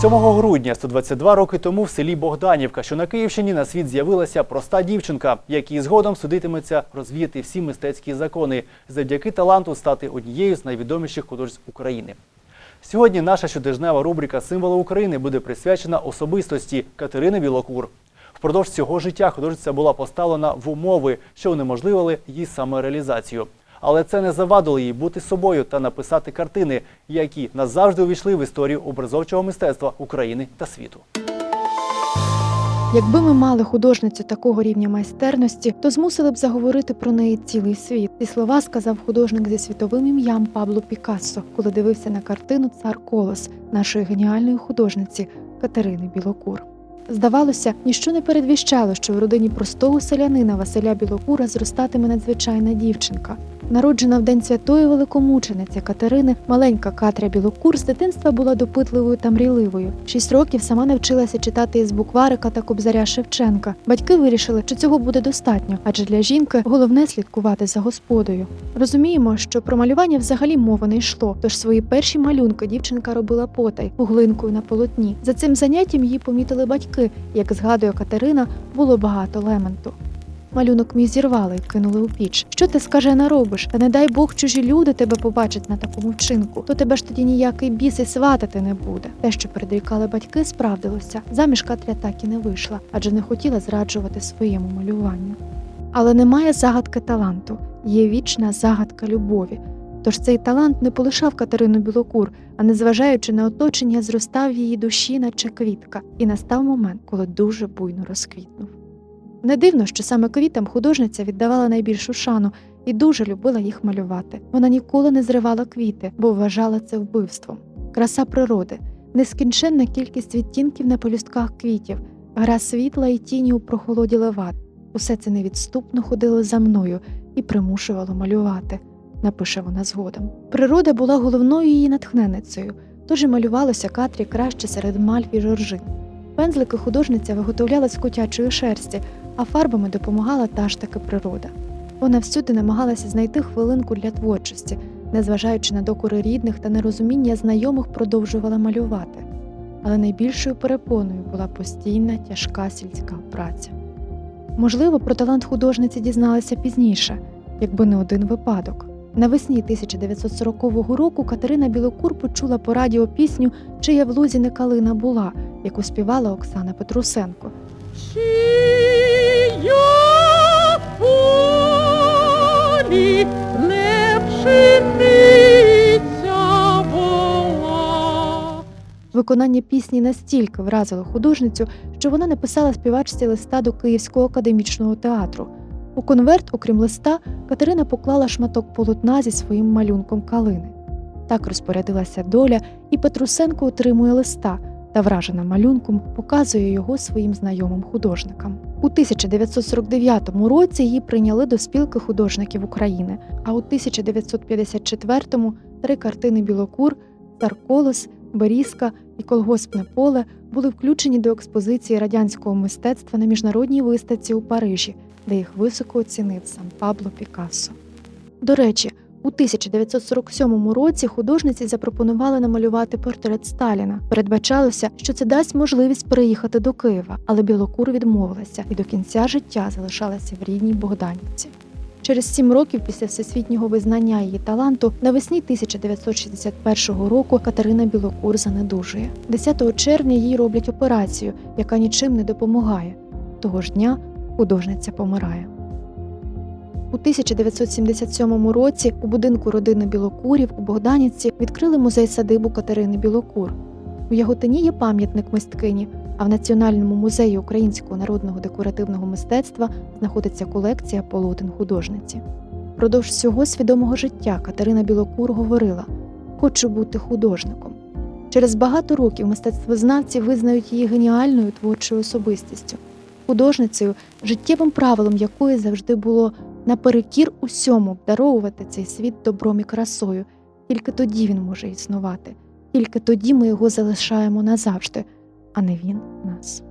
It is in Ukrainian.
7 грудня 122 роки тому в селі Богданівка, що на Київщині, на світ з'явилася проста дівчинка, якій згодом судитиметься розвіяти всі мистецькі закони, завдяки таланту стати однією з найвідоміших художниць України. Сьогодні наша щотижнева рубрика Символи України буде присвячена особистості Катерини Білокур. Впродовж цього життя художниця була поставлена в умови, що унеможливили її самореалізацію. Але це не завадило їй бути собою та написати картини, які назавжди увійшли в історію образовчого мистецтва України та світу. Якби ми мали художницю такого рівня майстерності, то змусили б заговорити про неї цілий світ. Ці слова сказав художник зі світовим ім'ям Пабло Пікассо, коли дивився на картину Цар Колос нашої геніальної художниці Катерини Білокур. Здавалося, ніщо не передвіщало, що в родині простого селянина Василя Білокура зростатиме надзвичайна дівчинка. Народжена в день святої великомучениці Катерини, маленька Катря Білокур з дитинства була допитливою та мрійливою. Шість років сама навчилася читати із букварика та кобзаря Шевченка. Батьки вирішили, що цього буде достатньо, адже для жінки головне слідкувати за господою. Розуміємо, що про малювання взагалі мови не йшло, тож свої перші малюнки дівчинка робила потай пуглинкою на полотні. За цим заняттям її помітили батьки. Як згадує Катерина, було багато лементу. Малюнок мій зірвали кинули у піч. Що ти скаже наробиш? Та не дай Бог чужі люди тебе побачать на такому вчинку. То тебе ж тоді ніякий біс і сватати не буде. Те, що передрікали батьки, справдилося. Заміж Катря так і не вийшла, адже не хотіла зраджувати своєму малюванню. Але немає загадки таланту, є вічна загадка любові. Тож цей талант не полишав Катерину Білокур, а незважаючи на оточення, зростав в її душі, наче квітка, і настав момент, коли дуже буйно розквітнув. Не дивно, що саме квітам художниця віддавала найбільшу шану і дуже любила їх малювати. Вона ніколи не зривала квіти, бо вважала це вбивством. Краса природи, нескінченна кількість відтінків на пелюстках квітів, гра світла і тіні у прохолоді леват. Усе це невідступно ходило за мною і примушувало малювати, напише вона згодом. Природа була головною її натхненницею, тож і малювалося Катрі краще серед мальв і жоржин. Пензлики художниця виготовляла з котячої шерсті, а фарбами допомагала та ж таки природа. Вона всюди намагалася знайти хвилинку для творчості, незважаючи на докори рідних та нерозуміння знайомих, продовжувала малювати. Але найбільшою перепоною була постійна тяжка сільська праця. Можливо, про талант художниці дізналася пізніше, якби не один випадок. Навесні 1940 року Катерина Білокур почула по радіо пісню Чия в лузі не калина була, яку співала Оксана Петрусенко. Виконання пісні настільки вразило художницю, що вона написала співачці листа до Київського академічного театру. У конверт, окрім листа, Катерина поклала шматок полотна зі своїм малюнком калини. Так розпорядилася доля, і Петрусенко отримує листа та, вражена малюнком, показує його своїм знайомим художникам. У 1949 році її прийняли до спілки художників України, а у 1954-му три картини Білокур, Тарколос, Берізка і Колгоспне поле були включені до експозиції радянського мистецтва на міжнародній виставці у Парижі, де їх високо оцінив сам Пабло Пікассо. До речі, у 1947 році художниці запропонували намалювати портрет Сталіна. Передбачалося, що це дасть можливість переїхати до Києва, але Білокур відмовилася і до кінця життя залишалася в рідній Богданівці. Через сім років після всесвітнього визнання її таланту навесні 1961 року Катерина Білокур занедужує. 10 червня їй роблять операцію, яка нічим не допомагає. Того ж дня художниця помирає. У 1977 році у будинку родини Білокурів у Богданівці відкрили музей садибу Катерини Білокур. У Яготині є пам'ятник мисткині, а в Національному музеї українського народного декоративного мистецтва знаходиться колекція полотен художниці. Продовж всього свідомого життя Катерина Білокур говорила: Хочу бути художником. Через багато років мистецтвознавці визнають її геніальною творчою особистістю, художницею, життєвим правилом якої завжди було наперекір усьому обдаровувати цей світ добром і красою. Тільки тоді він може існувати, тільки тоді ми його залишаємо назавжди, а не він нас.